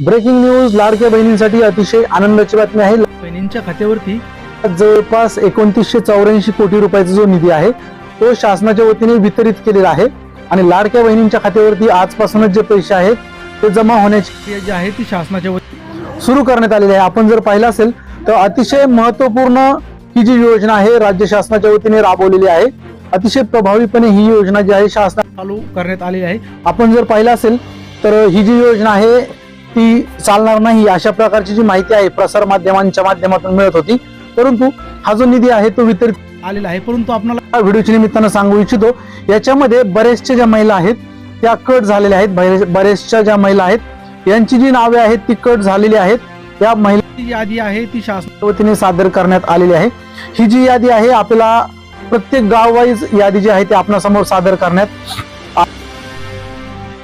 Breaking news लाडक्या बहिणींसाठी अतिशय आनंदाची बातमी आहे. बहिणींच्या खात्यावरती जवळपास एकोणतीसशे चौऱ्याऐंशी कोटी रुपयाचा जो निधी आहे तो शासनाच्या वतीने वितरित केलेला आहे. आणि लाडक्या बहिणींच्या खात्यावरती आजपासूनच जे पैसे आहेत ते जमा होण्याची प्रक्रिया जी आहे ती शासनाच्या वतीने सुरू करण्यात आलेली आहे. आपण जर पाहिलं असेल तर अतिशय महत्त्वपूर्ण ही जी योजना आहे राज्य शासनाच्या वतीने राबवलेली आहे. अतिशय प्रभावीपणे ही योजना जी आहे शासना चालू करण्यात आलेली आहे. आपण जर पाहिलं असेल तर ही जी योजना आहे ती चालणार नाही अशा प्रकारची जी माहिती आहे प्रसार माध्यमांच्या माध्यमातून मिळत होती. परंतु हा जो निधी आहे तो वितरित आलेला आहे. परंतु आपल्याला व्हिडिओच्या निमित्तानं सांगू इच्छितो याच्यामध्ये बरेचशा ज्या महिला आहेत त्या कट झालेल्या आहेत. बरेचशा ज्या महिला आहेत यांची जी नावे आहेत ती कट झालेली आहेत. या महिलांची यादी आहे ती शासनाच्या वतीने सादर करण्यात आलेली आहे. ही जी यादी आहे आपल्याला प्रत्येक गाव वाईज यादी जी आहे ती आपणासमोर सादर करण्यात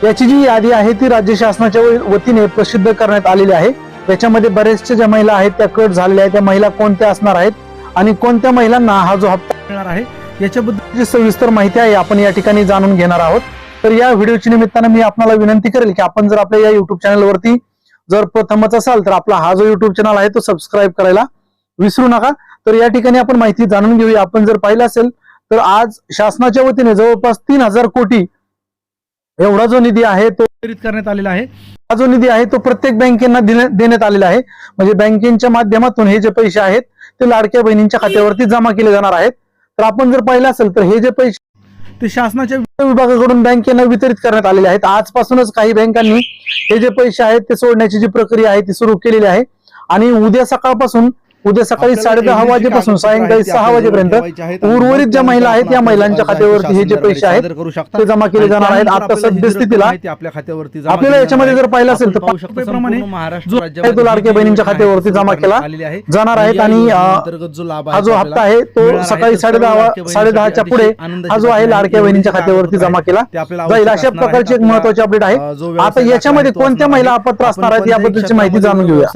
याची जी यादी आहे ती राज्य शासनाच्या वतीने प्रसिद्ध करण्यात आलेली आहे. त्याच्यामध्ये बरेचशा ज्या महिला आहेत त्या कट झालेल्या आहेत त्या महिला कोणत्या असणार आहेत आणि कोणत्या महिलांना हा जो हप्ता मिळणार आहे याच्याबद्दल जी सविस्तर माहिती आहे आपण या ठिकाणी जाणून घेणार आहोत. तर या व्हिडिओच्या निमित्तानं मी आपल्याला विनंती करेल की आपण जर आपल्या या युट्यूब चॅनलवरती जर प्रथमच असाल तर आपला हा जो युट्यूब चॅनल आहे तो सबस्क्राईब करायला विसरू नका. तर या ठिकाणी आपण माहिती जाणून घेऊया. आपण जर पाहिलं असेल तर आज शासनाच्या वतीने जवळपास तीन हजार कोटी एवढा जो निधी आहे तो वितरित करण्यात आलेला आहे. हा जो निधी आहे तो प्रत्येक बँकेना देण्यात आलेला आहे. म्हणजे बँकेच्या माध्यमातून हे जे पैसे आहेत ते लाडक्या बहिणींच्या खात्यावरती जमा केले जाणार आहेत. तर आपण जर पाहिलं असेल तर हे जे पैसे ते शासनाच्या विभागाकडून बँकेनं वितरित करण्यात आलेले आहेत. आजपासूनच काही बँकांनी हे जे पैसे आहेत ते सोडण्याची जी प्रक्रिया आहे ती सुरू केलेली आहे. आणि उद्या सकाळपासून उद्या सकाळी साडे दहा वाजेपासून सायंकाळी सहा वाजेपर्यंत उर्वरित ज्या महिला आहेत या महिलांच्या खात्यावरती हे जे पैसे आहेत ते जमा केले जाणार आहेत. आता सद्यस्थितीला आपल्या खात्यावरती आपल्याला याच्यामध्ये जर पाहिलं असेल तर आहे तो लाडक्या बहिणींच्या खात्यावरती जमा केला जाणार आहेत आणि अं, जो लाभ हा जो हप्ता आहे तो सकाळी साडे दहा साडे दहाच्या पुढे हा जो आहे लाडक्या बहिणींच्या खात्यावरती जमा केला. जाईल अशा प्रकारची एक महत्वाची अपडेट आहे. आता याच्यामध्ये कोणत्या महिला अपात्र असणार आहेत याबद्दलची माहिती जाणून घेऊया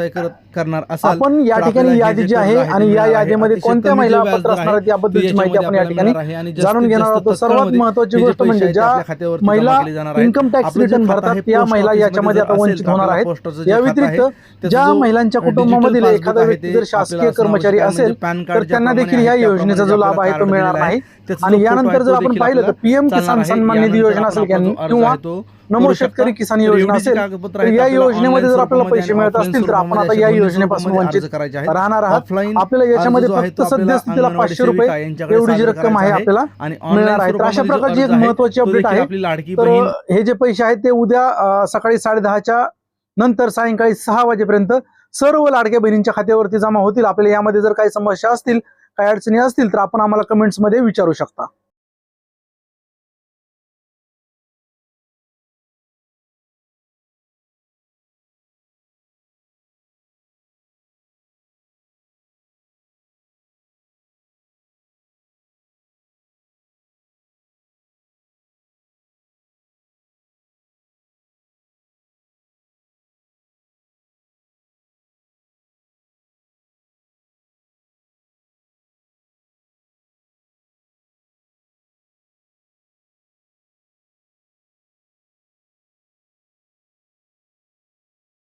करणार असाल आपण या ठिकाणी यादी जी आहे आणि या यादीमध्ये कोणत्या महिला पात्र असणार आहेत याबद्दलची माहिती आपण या ठिकाणी जाणून घेणार आहोत. सर्वात महत्वाची गोष्ट म्हणजे ज्या महिला इन्कम टॅक्स रिटर्न भरतात या महिला याच्यामध्ये आता वंचित होणार आहेत. या व्यतिरिक्त ज्या महिलांच्या कुटुंबामधील एखादा व्यक्ती जर शासकीय कर्मचारी असेल तर त्यांना देखील या योजनेचा जो लाभ आहे तो मिळणार नाही आणि यानंतर जर आपण पाहिलं तर पीएम किसान सन्मान निधी योजना असेल किंवा नमो शेतकरी किसान योजना असेल तर या योजनेमध्ये जर आपल्याला पैसे मिळत असतील तर आपण आता या योजनेपासून वंचित राहणार आहात. आपल्याला याच्यामध्ये फक्त सद्यस्थितीला पाचशे रुपये एवढी जी रक्कम आहे आपल्याला मिळणार आहे. तर अशा प्रकारची एक महत्वाची अपडेट आहे. तर हे जे पैसे आहेत ते उद्या सकाळी साडे दहाच्या नंतर सायंकाळी सहा वाजेपर्यंत सर्व लाडक्या बहिणींच्या खात्यावरती जमा होतील. आपल्याला यामध्ये जर काही समस्या असतील काही अडचणी असतील तर आपण आम्हाला कमेंट्समध्ये विचारू शकता.